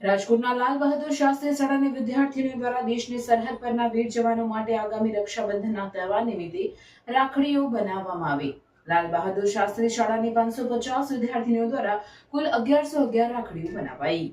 રાજકોટના લાલ બહાદુર શાસ્ત્રી શાળાની વિદ્યાર્થીઓ દ્વારા દેશની સરહદ પરના વીર જવાનો માટે આગામી રક્ષાબંધનના તહેવાર નિમિત્તે રાખડીઓ બનાવવામાં આવી. લાલ બહાદુર શાસ્ત્રી શાળાની પાંચસો પચાસ વિદ્યાર્થીઓ દ્વારા કુલ અગિયારસો અગિયાર રાખડીઓ બનાવાઈ.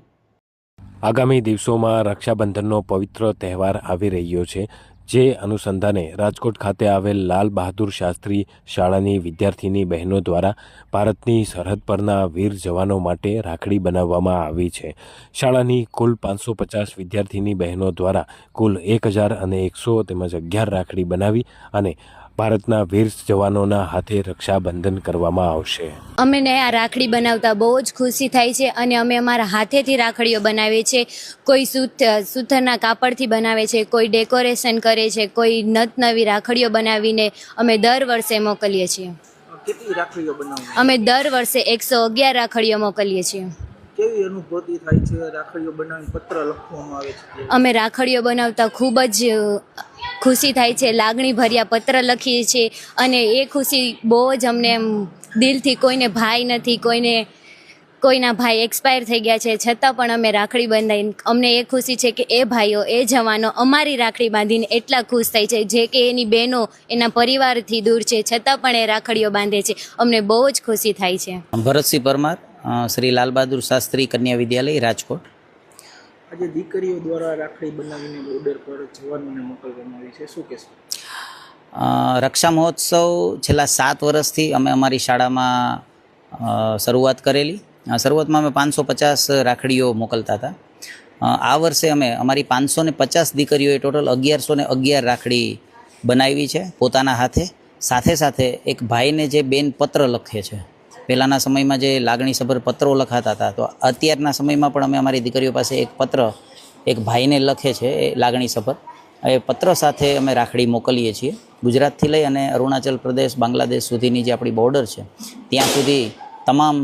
આગામી દિવસોમાં રક્ષાબંધનનો પવિત્ર તહેવાર આવી રહ્યો છે. જે અનુસંધાને રાજકોટ ખાતે આવેલ લાલ બહાદુર શાસ્ત્રી શાળાની વિદ્યાર્થીની બહેનો દ્વારા ભારતની સરહદ પરના વીર જવાનો માટે રાખડી બનાવવામાં આવી છે. શાળાની કુલ પાંચસો પચાસ વિદ્યાર્થીની બહેનો દ્વારા કુલ એક હજાર અને એકસો તેમજ અગિયાર રાખડી બનાવી અને ભારતના વીર જવાનોના હાથે રક્ષાબંધન કરવામાં આવશે. અમને આ રાખડી બનાવતા બહુ જ ખુશી થાય છે અને અમે અમારા હાથેથી રાખડીઓ બનાવીએ છીએ. કોઈ સૂત સુથરના કાપડથી બનાવે છે કોઈ ડેકોરેશન કરે છે કોઈ નત નવી રાખડીઓ બનાવીને અમે દર વર્ષે મોકલીએ છીએ. કેટલી રાખડીઓ બનાવો અમે દર વર્ષે એકસો અગિયાર રાખડીઓ મોકલીએ છીએ. કેવી અનુભૂતિ થાય છે રાખડીઓ બનાવીને પત્ર લખવામાં આવે છે? અમે રાખડીઓ બનાવતા ખૂબ જ ખુશી થાય છે લાગણી ભર્યા પત્ર લખીએ છીએ અને એ ખુશી બહુ જ અમને એમ દિલથી કોઈને ભાઈ નથી, કોઈને, કોઈના ભાઈ એક્સપાયર થઈ ગયા છે, છતાં પણ અમે રાખડી બંધાઈને, અમને એ ખુશી છે કે એ ભાઈઓ, એ જવાનો અમારી રાખડી બાંધીને એટલા ખુશ થાય છે, જે કે એની બહેનો એના પરિવારથી દૂર છે, છતાં પણ એ રાખડીઓ બાંધે છે, અમને બહુ જ ખુશી થાય છે. ભરતસિંહ પરમાર શ્રી લાલબહાદુર શાસ્ત્રી કન્યા વિદ્યાલય, રાજકોટ. આજે દીકરીઓ દ્વારા રાખડી બનાવીને બોર્ડર પર જવાનોને મોકલવામાં આવી છે. શું કહેશો? રક્ષા મહોત્સવ છેલ્લા સાત વર્ષથી અમે અમારી શાળામાં શરૂઆત કરેલી. શરૂઆતમાં અમે પાંચસો પચાસ રાખડીઓ મોકલતા હતા. આ વર્ષે અમે, અમારી પાંચસો ને પચાસ દીકરીઓએ ટોટલ અગિયારસો ને અગિયાર રાખડી બનાવી છે પોતાના હાથે. સાથે સાથે એક ભાઈને જે બેન પત્ર લખે છે. પહેલાંના સમયમાં જે લાગણીસભર પત્રો લખાતા હતા, તો અત્યારના સમયમાં પણ અમે અમારી દીકરીઓ પાસે એક પત્ર, એક ભાઈને લખે છે, એ લાગણીસભર. એ પત્ર સાથે અમે રાખડી મોકલીએ છીએ. ગુજરાતથી લઈ અને અરુણાચલ પ્રદેશ, બાંગ્લાદેશ સુધીની જે આપણી બોર્ડર છે, ત્યાં સુધી તમામ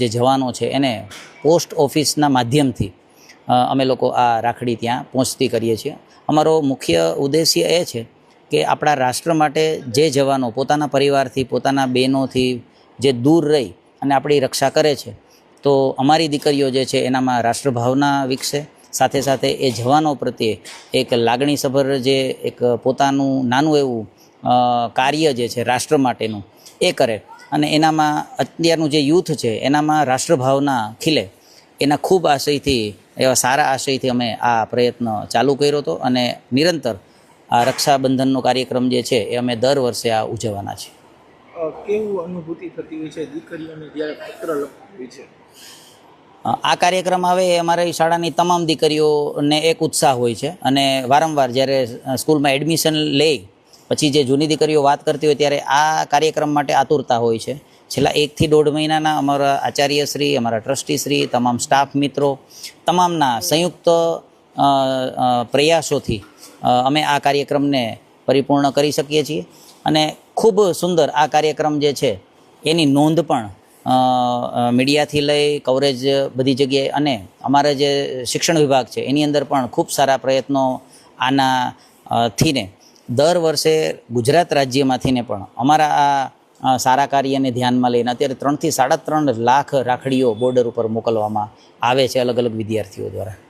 જે જવાનો છે એને પોસ્ટ ઓફિસના માધ્યમથી અમે લોકો આ રાખડી ત્યાં પહોંચતી કરીએ છીએ. અમારો મુખ્ય ઉદ્દેશ્ય એ છે કે આપણા રાષ્ટ્ર માટે જે જવાનો પોતાના પરિવારથી, પોતાના બહેનોથી જે દૂર રહી અને આપણી રક્ષા કરે છે, તો અમારી દીકરીઓ જે છે એનામાં રાષ્ટ્રભાવના વિકસે. સાથે સાથે એ જવાનો પ્રત્યે એક લાગણીસભર જે એક પોતાનું નાનું એવું કાર્ય જે છે રાષ્ટ્ર માટેનું એ કરે. અને એનામાં અત્યારનું જે યુથ છે એનામાં રાષ્ટ્રભાવના ખીલે. એના ખૂબ આશયથી, એવા સારા આશયથી અમે આ પ્રયત્ન ચાલુ કર્યો હતો અને નિરંતર આ રક્ષાબંધનનો કાર્યક્રમ જે છે એ અમે દર વર્ષે આ ઉજવવાના છીએ. કેવું અનુભૂતિ થતી હોય છે દીકરીઓને જ્યારે પત્ર લખવું હોય છે? આ કાર્યક્રમ આવે એ અમારી શાળાની તમામ દીકરીઓને એક ઉત્સાહ હોય છે અને વારંવાર જ્યારે સ્કૂલમાં એડમિશન લે પછી જે જૂની દીકરીઓ વાત કરતી હોય ત્યારે આ કાર્યક્રમ માટે આતુરતા હોય છે. છેલ્લા એકથી દોઢ મહિનાના અમારા આચાર્યશ્રી, અમારા ટ્રસ્ટીશ્રી, તમામ સ્ટાફ મિત્રો, તમામના સંયુક્ત પ્રયાસોથી અમે આ કાર્યક્રમને પરિપૂર્ણ કરી શકીએ છીએ. અને ખૂબ સુંદર આ કાર્યક્રમ જે છે, એની નોંધ પણ મીડિયાથી લઈ કવરેજ બધી જગ્યાએ અને અમારા જે શિક્ષણ વિભાગ છે, એની અંદર પણ ખૂબ સારા પ્રયત્નો આના થીને દર વર્ષે ગુજરાત રાજ્યમાંથીને પણ અમારા આ સારા કાર્યને ધ્યાનમાં લઈને અત્યારે ત્રણથી સાડા ત્રણ લાખ રાખડીઓ બોર્ડર ઉપર મોકલવામાં આવે છે અલગ અલગ વિદ્યાર્થીઓ દ્વારા.